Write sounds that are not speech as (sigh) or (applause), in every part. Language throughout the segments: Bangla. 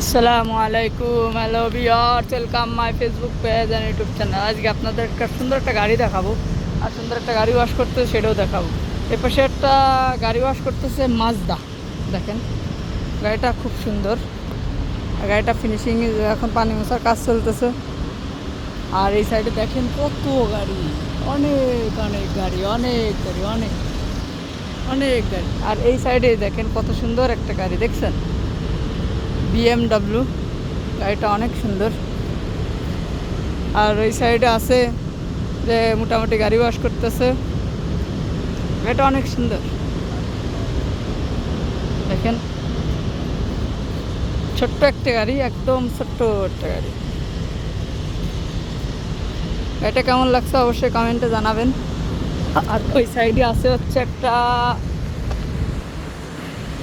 আসসালামু আলাইকুম, hello viewer welcome my Facebook page and YouTube channel. আজকে আপনাদের একটা সুন্দর একটা গাড়ি দেখাবো। আর সুন্দর একটা গাড়ি ওয়াশ করতে সেটাও দেখাবো। এ পাশে একটা গাড়ি ওয়াশ করতেছে মাজদা দেখেন। গাড়িটা খুব সুন্দর। গাড়িটা ফিনিশিং এখন পানি মশার কাজ চলতেছে। আর এই সাইডে দেখেন কত গাড়ি। অনেক অনেক গাড়ি অনেক গাড়ি, অনেক অনেক গাড়ি। আর এই সাইডে দেখেন কত সুন্দর একটা গাড়ি, দেখছেন? বিএমডাব্লিউ গাড়িটা অনেক সুন্দর। আর ওই সাইডে আছে যে মোটামুটি গাড়ি ওয়াশ করতেছে। এটা অনেক সুন্দর। দেখেন। ছোট্ট একটা গাড়ি, একদম ছোট্ট একটা গাড়ি। গাড়িটা কেমন লাগছে অবশ্যই কমেন্টে জানাবেন। আর ওই সাইডে আছে হচ্ছে একটা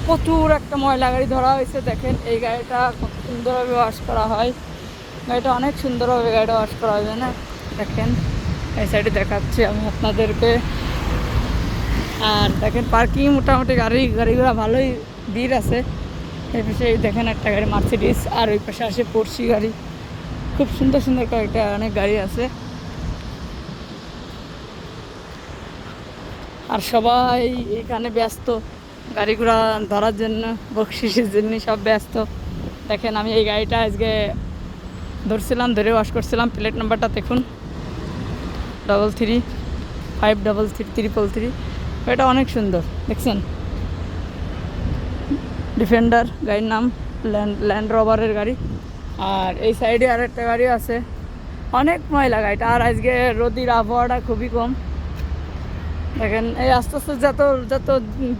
প্রচুর একটা ময়লা গাড়ি ধরা হয়েছে, দেখেন। এই গাড়িটা কত সুন্দরভাবে ওয়াশ করা হয়। গাড়িটা অনেক সুন্দরভাবে গাড়িটা ওয়াশ করা হবে, না? দেখেন, এই সাইডে দেখাচ্ছি আমি আপনাদেরকে। আর দেখেন পার্কিং মোটামুটি গাড়ি গাড়িগুলো ভালোই ভিড় আছে। এই পাশে দেখেন একটা গাড়ি মার্সিডিস আর ওই পাশে আসে পড়শি গাড়ি। খুব সুন্দর সুন্দর কয়েকটা অনেক গাড়ি আছে। আর সবাই এখানে ব্যস্ত। গাড়ি ঘোড়া ধরার জন্য, বকশিসের জন্য সব ব্যস্ত। দেখেন, আমি এই গাড়িটা আজকে ধরছিলাম, ধরে ওয়াশ করছিলাম। প্লেট নাম্বারটা দেখুন। Double three five double three triple three এটা অনেক সুন্দর, দেখছেন? ডিফেন্ডার গাড়ির নাম ল্যান্ড ল্যান্ড রভারের গাড়ি। আর এই সাইডে আর একটা গাড়ি আছে। অনেক ময়লা গাড়িটা। আর আজকে রোদির আবহাওয়াটা খুবই কম। দেখেন, এই আস্তে আস্তে যত যত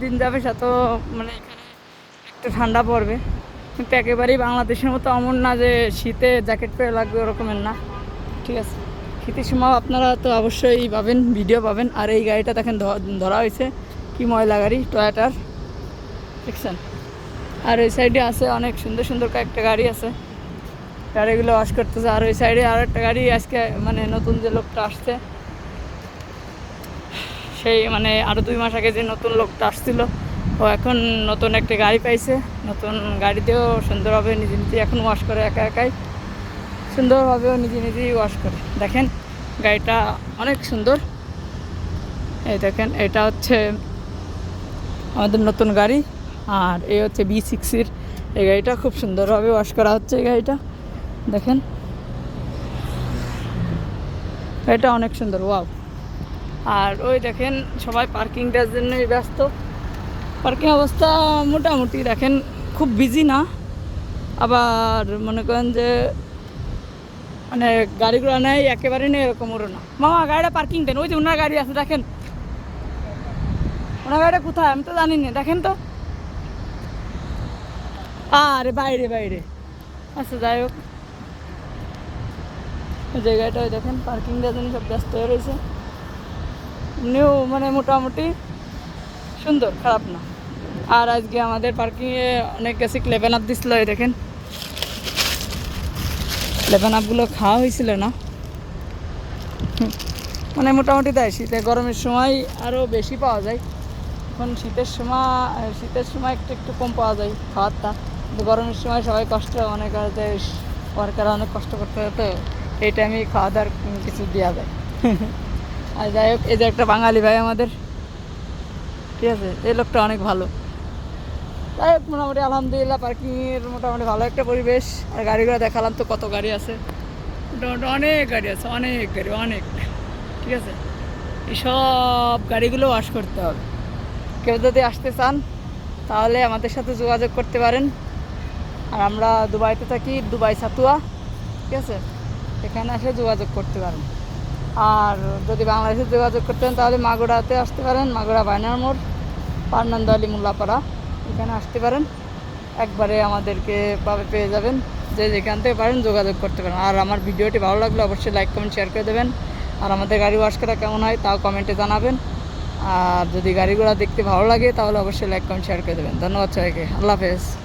দিন যাবে তত মানে এখানে একটু ঠান্ডা পড়বে। কিন্তু একেবারেই বাংলাদেশের মতো এমন না যে শীতে জ্যাকেট পরে লাগবে ওরকমের না। ঠিক আছে? শীতের সময় আপনারা তো অবশ্যই পাবেন ভিডিও পাবেন। আর এই গাড়িটা দেখেন ধরা হয়েছে। কি ময়লা গাড়ি টয়োটার দেখছেন? আর ওই সাইডে আছে অনেক সুন্দর সুন্দর কয়েকটা গাড়ি আছে। গাড়িগুলো ওয়াশ করতেছে। আর ওই সাইডে আর একটা গাড়ি আজকে মানে নতুন যে লোকটা আসছে সেই মানে আরও দুই মাস আগে যে নতুন লোকটা আসছিল, ও এখন নতুন একটা গাড়ি পাইছে। নতুন গাড়িতেও সুন্দরভাবে নিজে নিজে এখন ওয়াশ করে একা একাই। সুন্দরভাবেও নিজে নিজেই ওয়াশ করে। দেখেন, গাড়িটা অনেক সুন্দর। এই দেখেন, এটা হচ্ছে আমাদের নতুন গাড়ি, আর এই হচ্ছে বি সিক্সির এই গাড়িটা খুব সুন্দরভাবে ওয়াশ করা হচ্ছে এই গাড়িটা। দেখেন এটা অনেক সুন্দর ওয়াও আর ওই দেখেন, সবাই পার্কিংটার জন্যই ব্যস্ত। পার্কিং অবস্থা মোটামুটি দেখেন, খুব বিজি না। আবার মনে করেন যে মানে গাড়িগুলো নেই, একেবারে নেই, এরকম ওরও না। মামা, গাড়িটা পার্কিং দেন, ওই যে ওনার গাড়ি আছে, দেখেন। ওনার গাড়িটা কোথায়? আমি তো জানি না, দেখেন তো। আরে, বাইরে বাইরে। আচ্ছা যাই হোক। জায়গাটা ওই দেখেন পার্কিং দেওয়ার জন্য সব ব্যস্ত হয়ে রয়েছে। এমনিও মানে মোটামুটি সুন্দর, খারাপ না। আর আজকে আমাদের পার্কিংয়ে অনেক গেছে লেভেন আপ দিছিল, এই দেখেন। লেভেন আপগুলো খাওয়া হয়েছিল না। মানে মোটামুটি দেয়, শীতে গরমের সময় আরও বেশি পাওয়া যায়। এখন শীতের সময় শীতের সময় একটু একটু কম পাওয়া যায় খাওয়ারটা। কিন্তু গরমের সময় সবাই কষ্ট, অনেক ওয়ার্কার অনেক কষ্ট করতে হতো এই টাইমে খাওয়া দাওয়ার কিছু দেওয়া যায়। (laughs) আর যাই হোক, এই যে একটা বাঙালি ভাই আমাদের। ঠিক আছে, এই লোকটা অনেক ভালো। যাই হোক, মোটামুটি আলহামদুলিল্লাহ, পার্কিংয়ের মোটামুটি ভালো একটা পরিবেশ। আর গাড়িগুলো দেখালাম তো কত গাড়ি আছে। মোটামুটি অনেক গাড়ি আছে, অনেক গাড়ি, অনেক। ঠিক আছে? সব গাড়িগুলো ওয়াশ করতে হবে। কেউ যদি আসতে চান, তাহলে আমাদের সাথে যোগাযোগ করতে পারেন। আর আমরা দুবাইতে থাকি, দুবাই সাতুয়া। ঠিক আছে? এখানে এসে যোগাযোগ করতে পারেন। আর যদি বাংলাদেশে যোগাযোগ করতেন, তাহলে মাগুরাতে আসতে পারেন, মাগুরা বাইনার মোড় পারনান্দ আলী মোল্লাপাড়া, এখানে আসতে পারেন। একবারে আমাদেরকে পাবে, পেয়ে যাবেন। যে যেখান থেকে পারেন যোগাযোগ করতে পারেন। আর আমার ভিডিওটি ভালো লাগলে অবশ্যই লাইক কমেন্ট শেয়ার করে দেবেন। আর আমাদের গাড়ি ওয়াশ করা কেমন হয়, তাও কমেন্টে জানাবেন। আর যদি গাড়িগুলো দেখতে ভালো লাগে, তাহলে অবশ্যই লাইক কমেন্ট শেয়ার করে দেবেন। ধন্যবাদ সবাইকে। আল্লাহ হাফেজ।